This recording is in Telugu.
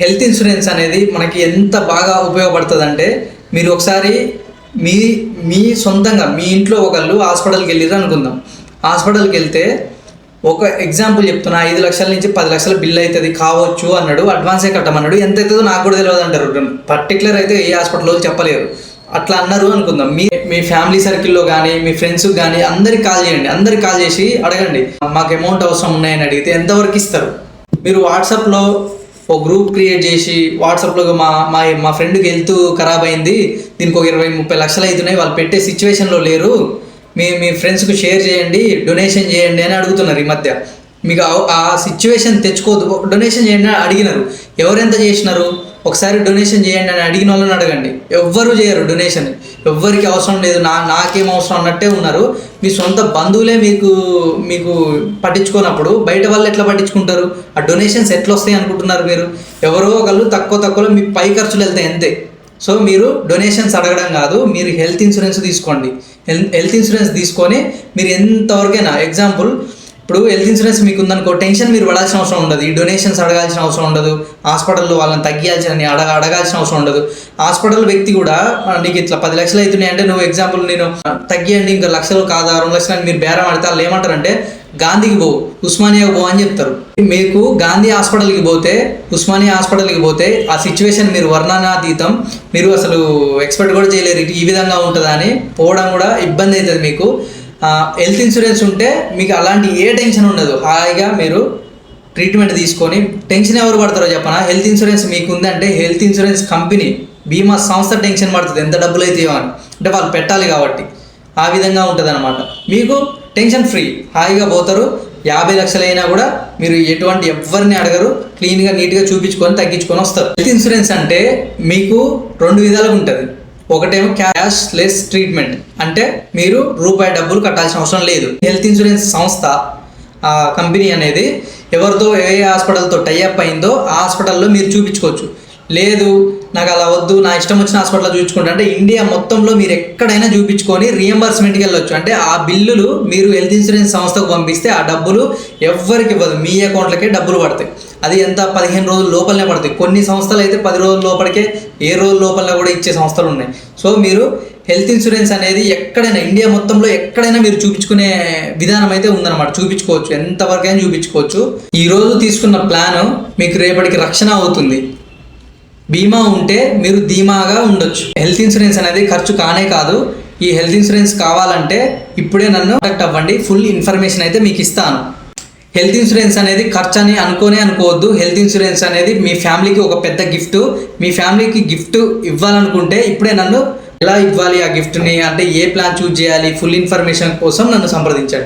హెల్త్ ఇన్సూరెన్స్ అనేది మనకి ఎంత బాగా ఉపయోగపడుతుందంటే మీరు ఒకసారి మీ మీ సొంతంగా మీ ఇంట్లో ఒకళ్ళు హాస్పిటల్కి వెళ్ళారు అనుకుందాం. హాస్పిటల్కి వెళ్తే ఒక ఎగ్జాంపుల్ చెప్తున్నా ఐదు లక్షల నుంచి పది లక్షల బిల్ అవుతుంది కావచ్చు అన్నాడు అడ్వాన్సే కట్టమన్నాడు ఎంత అవుతుందో నాకు కూడా తెలియదు అంటారు. పర్టికులర్ అయితే ఏ హాస్పిటల్లో చెప్పలేరు. అట్లా అన్నారు అనుకుందాం. మీ మీ ఫ్యామిలీ సర్కిల్లో కానీ మీ ఫ్రెండ్స్కి కానీ అందరికి కాల్ చేయండి. అందరికి కాల్ చేసి అడగండి. మాకు అమౌంట్ అవసరం ఉన్నాయని అడిగితే ఎంతవరకు ఇస్తారు? మీరు వాట్సాప్లో ఒక గ్రూప్ క్రియేట్ చేసి వాట్సాప్లో మా మా మా ఫ్రెండ్కి హెల్త్ ఖరాబ్ అయింది దీనికి ఒక ఇరవై ముప్పై లక్షలు అవుతున్నాయి వాళ్ళు పెట్టే సిచ్యువేషన్లో లేరు. మీ మీ ఫ్రెండ్స్కి షేర్ చేయండి డొనేషన్ చేయండి అని అడుగుతున్నారు ఈ మధ్య. మీకు ఆ- సిచ్యువేషన్ తెచ్చుకోదు. డొనేషన్ చేయండి అని అడిగినారు. ఎవరెంత చేసినారు? ఒకసారి డొనేషన్ చేయండి అని అడిగిన వాళ్ళని అడగండి. ఎవ్వరు చేయరు డొనేషన్ ఎవ్వరికి అవసరం లేదు. నా నాకేం అవసరం అన్నట్టే ఉన్నారు. మీ సొంత బంధువులే మీకు మీకు పట్టించుకోనప్పుడు బయట వాళ్ళు ఎట్లా పట్టించుకుంటారు? ఆ డొనేషన్స్ ఎట్లా వస్తాయి అనుకుంటున్నారు మీరు? ఎవరో ఒకళ్ళు తక్కువ తక్కువలో మీ పై ఖర్చులు వెళ్తాయి అంతే. సో మీరు డొనేషన్స్ అడగడం కాదు. మీరు హెల్త్ ఇన్సూరెన్స్ తీసుకోండి. హెల్త్ హెల్త్ ఇన్సూరెన్స్ తీసుకొని మీరు ఎంతవరకైనా ఎగ్జాంపుల్ ఇప్పుడు హెల్త్ ఇన్సూరెన్స్ మీకు ఉందనుకో టెన్షన్ మీరు పడాల్సిన అవసరం ఉండదు. ఈ డొనేషన్స్ అడగాల్సిన అవసరం ఉండదు. హాస్పిటల్లో వాళ్ళని తగ్గియాల్సిన అడగ అడగాల్సిన అవసరం ఉండదు. హాస్పిటల్ వ్యక్తి కూడా నీకు ఇట్లా పది లక్షలు అవుతున్నాయి అంటే నువ్వు ఎగ్జాంపుల్ నేను తగ్గియండి ఇంకా లక్షలు కాదు? ఆరు లక్షలు మీరు బేరం ఆడితే వాళ్ళు ఏమంటారంటే గాంధీకి పో ఉస్మానియా పో అని చెప్తారు. మీకు గాంధీ హాస్పిటల్కి పోతే ఉస్మానియా హాస్పిటల్కి పోతే ఆ సిచ్యువేషన్ మీరు వర్ణనాతీతం మీరు అసలు ఎక్స్పెక్ట్ కూడా చేయలేరు. ఈ విధంగా ఉంటుందని పోవడం కూడా ఇబ్బంది అవుతుంది మీకు. హెల్త్ ఇన్సూరెన్స్ ఉంటే మీకు అలాంటి ఏ టెన్షన్ ఉండదు. హాయిగా మీరు ట్రీట్మెంట్ తీసుకొని టెన్షన్ ఎవరు పడతారో చెప్పనా? హెల్త్ ఇన్సూరెన్స్ మీకు ఉందంటే హెల్త్ ఇన్సూరెన్స్ కంపెనీ బీమా సంస్థ టెన్షన్ పడుతుంది. ఎంత డబ్బులు అయితే అని. అంటే వాళ్ళు పెట్టాలి కాబట్టి. ఆ విధంగా ఉంటుంది అనమాట మీకు టెన్షన్ ఫ్రీ హాయిగా పోతారు. యాభై లక్షలైనా కూడా మీరు ఎటువంటి ఎవరిని అడగరు. క్లీన్గా నీట్గా చూపించుకొని తగ్గించుకొని వస్తారు. హెల్త్ ఇన్సూరెన్స్ అంటే మీకు రెండు విధాలుగా ఉంటుంది. ఒకటేమో క్యాష్ లెస్ ట్రీట్మెంట్ అంటే మీరు రూపాయి డబ్బులు కట్టాల్సిన అవసరం లేదు. హెల్త్ ఇన్సూరెన్స్ సంస్థ ఆ కంపెనీ అనేది ఎవరితో ఏ హాస్పిటల్తో టైఅప్ అయిందో ఆ హాస్పిటల్లో మీరు చూపించుకోవచ్చు. లేదు నాకు అలా వద్దు నా ఇష్టం వచ్చిన హాస్పిటల్లో చూపించుకుంటా. అంటే ఇండియా మొత్తంలో మీరు ఎక్కడైనా చూపించుకొని రియంబర్స్మెంట్కి వెళ్ళొచ్చు. అంటే ఆ బిల్లులు మీరు హెల్త్ ఇన్సూరెన్స్ సంస్థకు పంపిస్తే ఆ డబ్బులు ఎవ్వరికి ఇవ్వదు. మీ అకౌంట్లకే డబ్బులు పడతాయి. అది ఎంత? పదిహేను రోజుల లోపలనే పడతాయి. కొన్ని సంస్థలు అయితే పది రోజుల లోపలికే ఏ రోజుల లోపల కూడా ఇచ్చే సంస్థలు ఉన్నాయి. సో మీరు హెల్త్ ఇన్సూరెన్స్ అనేది ఎక్కడైనా ఇండియా మొత్తంలో ఎక్కడైనా మీరు చూపించుకునే విధానం అయితే ఉందన్నమాట. చూపించుకోవచ్చు. ఎంతవరకైనా చూపించుకోవచ్చు. ఈ రోజు తీసుకున్న ప్లాన్ మీకు రేపటికి రక్షణ అవుతుంది. బీమా ఉంటే మీరు ధీమాగా ఉండొచ్చు. హెల్త్ ఇన్సూరెన్స్ అనేది ఖర్చు కానే కాదు. ఈ హెల్త్ ఇన్సూరెన్స్ కావాలంటే ఇప్పుడే నన్ను కాంటాక్ట్ అవ్వండి. ఫుల్ ఇన్ఫర్మేషన్ అయితే మీకు ఇస్తాను. హెల్త్ ఇన్సూరెన్స్ అనేది ఖర్చు అని అనుకోనే అనుకోవద్దు. హెల్త్ ఇన్సూరెన్స్ అనేది మీ ఫ్యామిలీకి ఒక పెద్ద గిఫ్ట్. మీ ఫ్యామిలీకి గిఫ్ట్ ఇవ్వాలనుకుంటే ఇప్పుడే నన్ను ఎలా ఇవ్వాలి ఆ గిఫ్ట్ని అంటే ఏ ప్లాన్ చూజ్ చేయాలి? ఫుల్ ఇన్ఫర్మేషన్ కోసం నన్ను సంప్రదించండి.